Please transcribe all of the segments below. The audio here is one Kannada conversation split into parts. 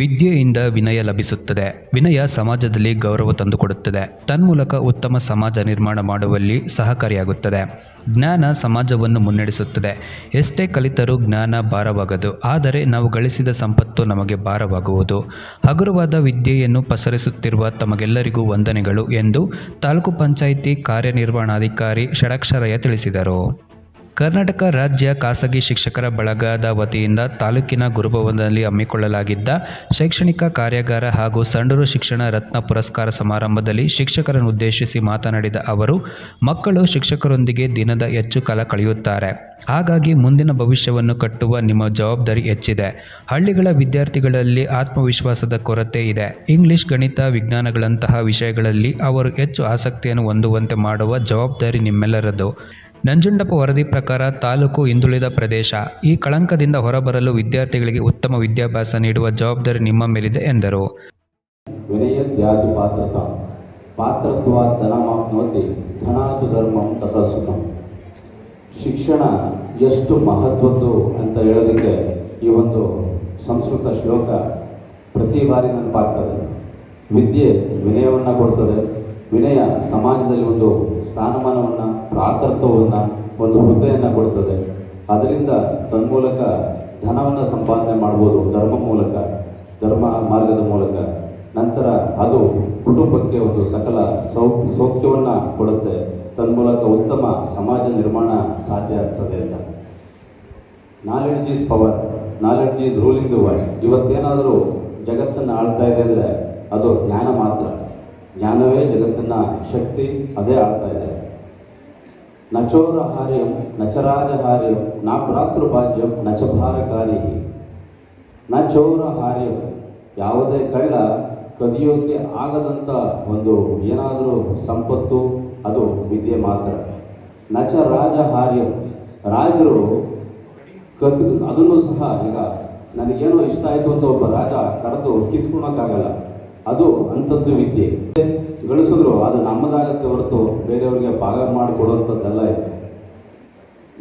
ವಿದ್ಯೆಯಿಂದ ವಿನಯ ಲಭಿಸುತ್ತದೆ. ವಿನಯ ಸಮಾಜದಲ್ಲಿ ಗೌರವ ತಂದುಕೊಡುತ್ತದೆ. ತನ್ಮೂಲಕ ಉತ್ತಮ ಸಮಾಜ ನಿರ್ಮಾಣ ಮಾಡುವಲ್ಲಿ ಸಹಕಾರಿಯಾಗುತ್ತದೆ. ಜ್ಞಾನ ಸಮಾಜವನ್ನು ಮುನ್ನಡೆಸುತ್ತದೆ. ಎಷ್ಟೇ ಕಲಿತರೂ ಜ್ಞಾನ ಭಾರವಾಗದು. ಆದರೆ ನಾವು ಗಳಿಸಿದ ಸಂಪತ್ತು ನಮಗೆ ಭಾರವಾಗುವುದು. ಹಗುರವಾದ ವಿದ್ಯೆಯನ್ನು ಪಸರಿಸುತ್ತಿರುವ ತಮಗೆಲ್ಲರಿಗೂ ವಂದನೆಗಳು ಎಂದು ತಾಲೂಕು ಪಂಚಾಯಿತಿ ಕಾರ್ಯನಿರ್ವಹಣಾಧಿಕಾರಿ ಷಡಕ್ಷರಯ್ಯ ತಿಳಿಸಿದರು. ಕರ್ನಾಟಕ ರಾಜ್ಯ ಖಾಸಗಿ ಶಿಕ್ಷಕರ ಬಳಗದ ವತಿಯಿಂದ ತಾಲೂಕಿನ ಗುರುಭವನದಲ್ಲಿ ಹಮ್ಮಿಕೊಳ್ಳಲಾಗಿದ್ದ ಶೈಕ್ಷಣಿಕ ಕಾರ್ಯಾಗಾರ ಹಾಗೂ ಸಂಡೂರು ಶಿಕ್ಷಣ ರತ್ನ ಪುರಸ್ಕಾರ ಸಮಾರಂಭದಲ್ಲಿ ಶಿಕ್ಷಕರನ್ನು ಉದ್ದೇಶಿಸಿ ಮಾತನಾಡಿದ ಅವರು, ಮಕ್ಕಳು ಶಿಕ್ಷಕರೊಂದಿಗೆ ದಿನದ ಹೆಚ್ಚು ಕಾಲ ಕಳೆಯುತ್ತಾರೆ. ಹಾಗಾಗಿ ಮುಂದಿನ ಭವಿಷ್ಯವನ್ನು ಕಟ್ಟುವ ನಿಮ್ಮ ಜವಾಬ್ದಾರಿ ಹೆಚ್ಚಿದೆ. ಹಳ್ಳಿಗಳ ವಿದ್ಯಾರ್ಥಿಗಳಲ್ಲಿ ಆತ್ಮವಿಶ್ವಾಸದ ಕೊರತೆ ಇದೆ. ಇಂಗ್ಲಿಷ್, ಗಣಿತ, ವಿಜ್ಞಾನಗಳಂತಹ ವಿಷಯಗಳಲ್ಲಿ ಅವರು ಹೆಚ್ಚು ಆಸಕ್ತಿಯನ್ನು ಹೊಂದುವಂತೆ ಮಾಡುವ ಜವಾಬ್ದಾರಿ ನಿಮ್ಮೆಲ್ಲರದು. ನಂಜುಂಡಪ್ಪ ವರದಿ ಪ್ರಕಾರ ತಾಲೂಕು ಹಿಂದುಳಿದ ಪ್ರದೇಶ. ಈ ಕಳಂಕದಿಂದ ಹೊರಬರಲು ವಿದ್ಯಾರ್ಥಿಗಳಿಗೆ ಉತ್ತಮ ವಿದ್ಯಾಭ್ಯಾಸ ನೀಡುವ ಜವಾಬ್ದಾರಿ ನಿಮ್ಮ ಮೇಲಿದೆ, ಎಂದರು. ಶಿಕ್ಷಣ ಎಷ್ಟು ಮಹತ್ವದ್ದು ಅಂತ ಹೇಳೋದಕ್ಕೆ ಈ ಒಂದು ಸಂಸ್ಕೃತ ಶ್ಲೋಕ ಪ್ರತಿ ಬಾರಿ ನೆನಪಾಗ್ತದೆ. ವಿದ್ಯೆ ವಿನಯವನ್ನು ಕೊಡ್ತದೆ. ವಿನಯ ಸಮಾಜದಲ್ಲಿ ಒಂದು ಸ್ಥಾನಮಾನವನ್ನು, ಪ್ರಾತೃತ್ವವನ್ನು, ಒಂದು ಹುದ್ದೆಯನ್ನು ಕೊಡ್ತದೆ ಅದರಿಂದ ತನ್ಮೂಲಕ ಧನವನ್ನು ಸಂಪಾದನೆ ಮಾಡ್ಬೋದು ಧರ್ಮ ಮೂಲಕ, ಧರ್ಮ ಮಾರ್ಗದ ಮೂಲಕ. ನಂತರ ಅದು ಕುಟುಂಬಕ್ಕೆ ಒಂದು ಸಕಲ ಸೌ ಸೌಖ್ಯವನ್ನು ಕೊಡುತ್ತೆ. ತನ್ಮೂಲಕ ಉತ್ತಮ ಸಮಾಜ ನಿರ್ಮಾಣ ಸಾಧ್ಯ ಆಗ್ತದೆ ಅಂತ. Knowledge is power knowledge is ruling the world ಇವತ್ತೇನಾದರೂ ಜಗತ್ತನ್ನು ಆಳ್ತಾ ಇದೆ ಅಂದರೆ ಅದು ಜ್ಞಾನ ಮಾತ್ರ. ಜ್ಞಾನವೇ ಜಗತ್ತನ್ನ ಶಕ್ತಿ ಅದೇ ಆಳ್ತಾ ಇದೆ. ನಚೋರ ಹಾರ್ಯಂ ನಚರಾಜ ಹಾರ್ಯಂ ನಾ ಭ್ರಾತೃಭಾಜ್ಯಂ ನಚಭಾರಕಾರಿ. ನ ಚೌರ ಹಾರ್ಯಂ ಯಾವುದೇ ಕಳ್ಳ ಕದಿಯೋಕೆ ಆಗದಂಥ ಒಂದು ಏನಾದರೂ ಸಂಪತ್ತು, ಅದು ವಿದ್ಯೆ ಮಾತ್ರ. ನಚ ರಾಜ ಹಾರ್ಯಂ ರಾಜರು ಕದ್ದು, ಅದನ್ನು ಸಹ ಈಗ ನನಗೇನೋ ಇಷ್ಟ ಆಯಿತು ಅಂತ ಒಬ್ಬ ರಾಜ ಕರೆದು ಕಿತ್ಕೊಳಕ್ಕಾಗಲ್ಲ. ಅದು ಅಂಥದ್ದು ವಿದ್ಯೆ. ಗಳಿಸಿದ್ರು ಅದು ನಮ್ಮದಾಗತ್ತೆ ಹೊರತು ಬೇರೆಯವ್ರಿಗೆ ಭಾಗ ಮಾಡಿಕೊಡುವಂಥದ್ದಲ್ಲ ಇದೆ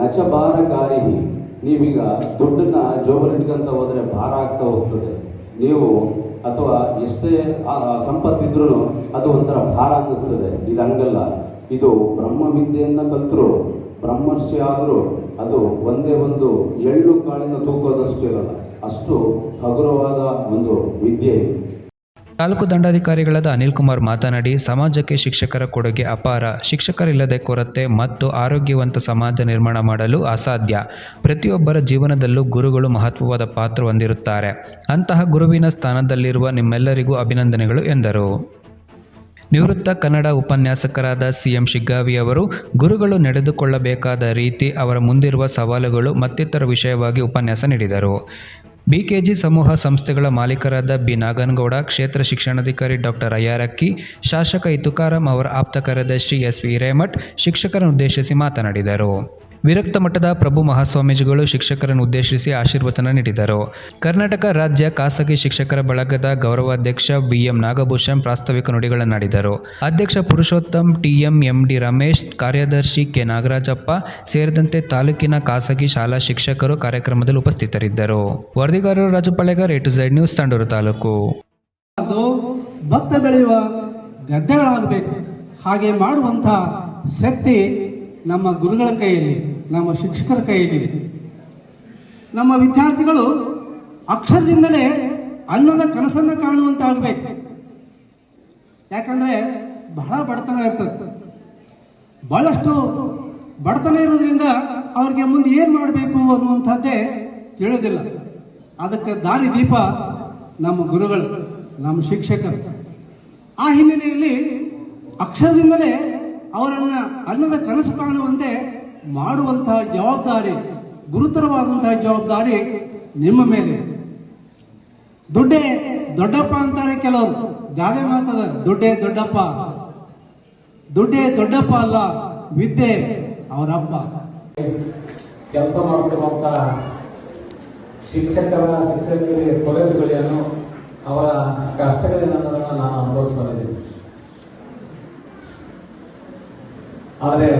ನಚಭಾರಕಾರಿ ನೀವೀಗ ದುಡ್ಡನ್ನು ಜೋಬಲಿಟ್ಕೊಂತ ಹೋದರೆ ಭಾರ ಆಗ್ತಾ ಹೋಗ್ತದೆ. ನೀವು ಅಥವಾ ಎಷ್ಟೇ ಸಂಪತ್ತಿದ್ರೂ ಅದು ಒಂಥರ ಭಾರ ಅನ್ನಿಸ್ತದೆ. ಇದು ಹಂಗಲ್ಲ. ಇದು ಬ್ರಹ್ಮ ವಿದ್ಯೆಯನ್ನು ಕಲ್ತರು, ಬ್ರಹ್ಮರ್ಷಿ ಆದರೂ ಅದು ಒಂದೇ ಒಂದು ಎಳ್ಳು ಕಾಳಿನ ತೂಕೋದಷ್ಟು ಇರಲ್ಲ. ಅಷ್ಟು ಹಗುರವಾದ ಒಂದು ವಿದ್ಯೆ. ತಾಲೂಕು ದಂಡಾಧಿಕಾರಿಗಳಾದ ಅನಿಲ್ ಕುಮಾರ್ ಮಾತನಾಡಿ, ಸಮಾಜಕ್ಕೆ ಶಿಕ್ಷಕರ ಕೊಡುಗೆ ಅಪಾರ. ಶಿಕ್ಷಕರಿಲ್ಲದೆ ಕೊರತೆ ಮತ್ತು ಆರೋಗ್ಯವಂತ ಸಮಾಜ ನಿರ್ಮಾಣ ಮಾಡಲು ಅಸಾಧ್ಯ. ಪ್ರತಿಯೊಬ್ಬರ ಜೀವನದಲ್ಲೂ ಗುರುಗಳು ಮಹತ್ವವಾದ ಪಾತ್ರ ಹೊಂದಿರುತ್ತಾರೆ. ಅಂತಹ ಗುರುವಿನ ಸ್ಥಾನದಲ್ಲಿರುವ ನಿಮ್ಮೆಲ್ಲರಿಗೂ ಅಭಿನಂದನೆಗಳು ಎಂದರು. ನಿವೃತ್ತ ಕನ್ನಡ ಉಪನ್ಯಾಸಕರಾದ ಸಿಎಂ ಶಿಗ್ಗಾವಿ ಅವರು, ಗುರುಗಳು ನಡೆದುಕೊಳ್ಳಬೇಕಾದ ರೀತಿ ಅವರ ಮುಂದಿರುವ ಸವಾಲುಗಳು ಮತ್ತಿತರ ವಿಷಯವಾಗಿ ಉಪನ್ಯಾಸ ನೀಡಿದರು. ಬಿಕೆಜಿ ಸಮೂಹ ಸಂಸ್ಥೆಗಳ ಮಾಲೀಕರಾದ ಬಿ. ನಾಗನಗೌಡ, ಕ್ಷೇತ್ರ ಶಿಕ್ಷಣಾಧಿಕಾರಿ ಡಾಕ್ಟರ್ ಅಯ್ಯಾರಕ್ಕಿ, ಶಾಸಕ ಇತುಕಾರಾಂ ಅವರ ಆಪ್ತ ಕಾರ್ಯದರ್ಶಿ ಎಸ್. ವಿ. ಹಿರೇಮಠ್ ಶಿಕ್ಷಕರನ್ನು ಉದ್ದೇಶಿಸಿ ಮಾತನಾಡಿದರು. ವಿರಕ್ತ ಮಠದ ಪ್ರಭು ಮಹಾಸ್ವಾಮೀಜಿಗಳು ಶಿಕ್ಷಕರನ್ನು ಉದ್ದೇಶಿಸಿ ಆಶೀರ್ವಚನ ನೀಡಿದರು. ಕರ್ನಾಟಕ ರಾಜ್ಯ ಖಾಸಗಿ ಶಿಕ್ಷಕರ ಬಳಗದ ಗೌರವಾಧ್ಯಕ್ಷ ಬಿಎಂ ನಾಗಭೂಷಣ್ ಪ್ರಾಸ್ತಾವಿಕ ನುಡಿಗಳನ್ನಾಡಿದರು ಅಧ್ಯಕ್ಷ ಪುರುಷೋತ್ತಮ್, ಟಿಎಂ ಎಂಡಿ ರಮೇಶ್, ಕಾರ್ಯದರ್ಶಿ ಕೆ ನಾಗರಾಜಪ್ಪ ಸೇರಿದಂತೆ ತಾಲೂಕಿನ ಖಾಸಗಿ ಶಾಲಾ ಶಿಕ್ಷಕರು ಕಾರ್ಯಕ್ರಮದಲ್ಲಿ ಉಪಸ್ಥಿತರಿದ್ದರು. ವರದಿಗಾರರು Rajapalegar A to Z news Tandur taluk. ಭತ್ತ ಬೆಳೆಯುವ ಗದ್ದೆಗಳಾಗಬೇಕು. ಹಾಗೆ ಮಾಡುವಂಥ ಶಕ್ತಿ ನಮ್ಮ ಗುರುಗಳ ಕೈಯಲ್ಲಿ. ನಮ್ಮ ಶಿಕ್ಷಕರ ಕೈಯಲ್ಲಿದೆ ನಮ್ಮ ವಿದ್ಯಾರ್ಥಿಗಳು ಅಕ್ಷರದಿಂದಲೇ ಅನ್ನದ ಕನಸನ್ನ ಕಾಣುವಂತಾಗಬೇಕು. ಯಾಕಂದ್ರೆ ಬಹಳ ಬಡತನ ಇರ್ತದೆ. ಬಹಳಷ್ಟು ಬಡತನ ಇರೋದ್ರಿಂದ ಅವ್ರಿಗೆ ಮುಂದೆ ಏನು ಮಾಡಬೇಕು ಅನ್ನುವಂಥದ್ದೇ ತಿಳಿಯೋದಿಲ್ಲ ಅದಕ್ಕೆ ದಾರಿ ದೀಪ ನಮ್ಮ ಗುರುಗಳು, ನಮ್ಮ ಶಿಕ್ಷಕರು. ಆ ಹಿನ್ನೆಲೆಯಲ್ಲಿ ಅಕ್ಷರದಿಂದಲೇ ಅವರನ್ನ ಅನ್ನದ ಕನಸು ಕಾಣುವಂತೆ ಮಾಡುವಂತಹ ಜವಾಬ್ದಾರಿ ಗುರುತರವಾದಂತಹ ಜವಾಬ್ದಾರಿ ನಿಮ್ಮ ಮೇಲೆ. ದುಡ್ಡೇ ದೊಡ್ಡಪ್ಪ ಅಂತಾರೆ ಕೆಲವರು. ಗಾದೆ ಮಾತದ, ದುಡ್ಡೇ ದೊಡ್ಡಪ್ಪ. ದುಡ್ಡೇ ದೊಡ್ಡಪ್ಪ ಅಲ್ಲ, ವಿದ್ಯೆ ಅವರಪ್ಪ. ಕೆಲಸ ಮಾಡ್ತಿರುವಂಥ ಶಿಕ್ಷಕರ, ಶಿಕ್ಷಕರಿಗೆ ಕೊರತೆಗಳೇನು ಅವರ ಕಷ್ಟಗಳೇನನ್ನೋದನ್ನು ನಾನು ಅನುಭವಿಸ್ತಾ ಇದ್ದೀನಿ ಆದರೆ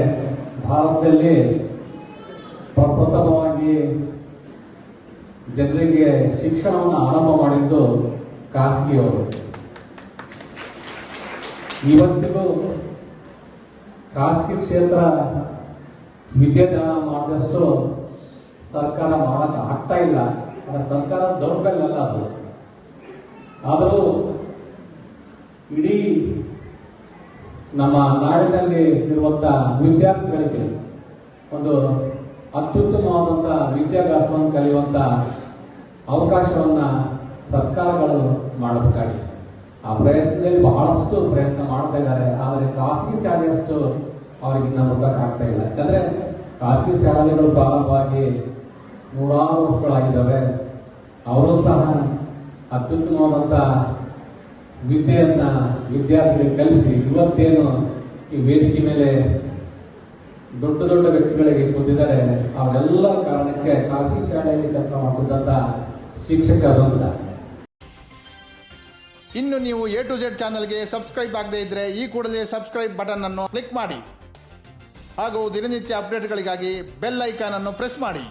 ಭಾರತದಲ್ಲಿ ಪ್ರಪ್ರಥಮವಾಗಿ ಜನರಿಗೆ ಶಿಕ್ಷಣವನ್ನು ಆರಂಭ ಮಾಡಿದ್ದು ಖಾಸಗಿಯವರು. ಇವತ್ತಿಗೂ ಖಾಸಗಿ ಕ್ಷೇತ್ರ ವಿದ್ಯಾದಾನ ಮಾಡಿದಷ್ಟು ಸರ್ಕಾರ ಮಾಡಕ್ಕೆ ಆಗ್ತಾ ಇಲ್ಲ. ಅದರ ಸರ್ಕಾರ ದೌರ್ಬಲ್ಯ ಅಲ್ಲ ಅದು. ಆದರೂ ಇಡೀ ನಮ್ಮ ನಾಡಿನಲ್ಲಿ ಇರುವಂಥ ವಿದ್ಯಾರ್ಥಿಗಳಿಗೆ ಒಂದು ಅತ್ಯುತ್ತಮವಾದಂಥ ವಿದ್ಯಾಭ್ಯಾಸವನ್ನು ಕಲಿಯುವಂತ ಅವಕಾಶವನ್ನ ಸರ್ಕಾರಗಳು ಮಾಡಬೇಕಾಗಿದೆ. ಆ ಪ್ರಯತ್ನದಲ್ಲಿ ಬಹಳಷ್ಟು ಪ್ರಯತ್ನ ಮಾಡ್ತಾ ಇದ್ದಾರೆ. ಆದರೆ ಖಾಸಗಿ ಶಾಲೆಯಷ್ಟು ಅವರಿಗೆ ಇನ್ನ ಆಗ್ತಾ ಇಲ್ಲ. ಯಾಕಂದ್ರೆ ಖಾಸಗಿ ಶಾಲೆಗಳು ಪ್ರಾರಂಭವಾಗಿ ನೂರಾರು ವರ್ಷಗಳಾಗಿದ್ದಾವೆ. ಅವರು ಸಹ ಅತ್ಯುತ್ತಮವಾದಂಥ ವಿದ್ಯೆಯನ್ನ ವಿದ್ಯಾರ್ಥಿಗಳಿಗೆ ಕಲಿಸಿ, ಇವತ್ತೇನು ಈ ವೇದಿಕೆ ಮೇಲೆ ದೊಡ್ಡ ದೊಡ್ಡ ವ್ಯಕ್ತಿಗಳಿಗೆ ಕೂತಿದ್ದಾರೆ, ಅವರೆಲ್ಲ ಕಾರಣಕ್ಕೆ ಖಾಸಗಿ ಶಾಲೆಯಲ್ಲಿ ಕೆಲಸ ಮಾಡುತ್ತಿದ್ದಂಥ ಶಿಕ್ಷಕರು ಅಂತ ಇನ್ನು ನೀವು ಎ ಟು ಜೆಡ್ ಚಾನಲ್ಗೆ ಸಬ್ಸ್ಕ್ರೈಬ್ ಆಗದೇ ಇದ್ದರೆ ಈ ಕೂಡಲೇ ಸಬ್ಸ್ಕ್ರೈಬ್ ಬಟನ್ ಅನ್ನು ಕ್ಲಿಕ್ ಮಾಡಿ. ಹಾಗೂ ದಿನನಿತ್ಯ ಅಪ್ಡೇಟ್ಗಳಿಗಾಗಿ ಬೆಲ್ ಐಕಾನ್ ಅನ್ನು ಪ್ರೆಸ್ ಮಾಡಿ.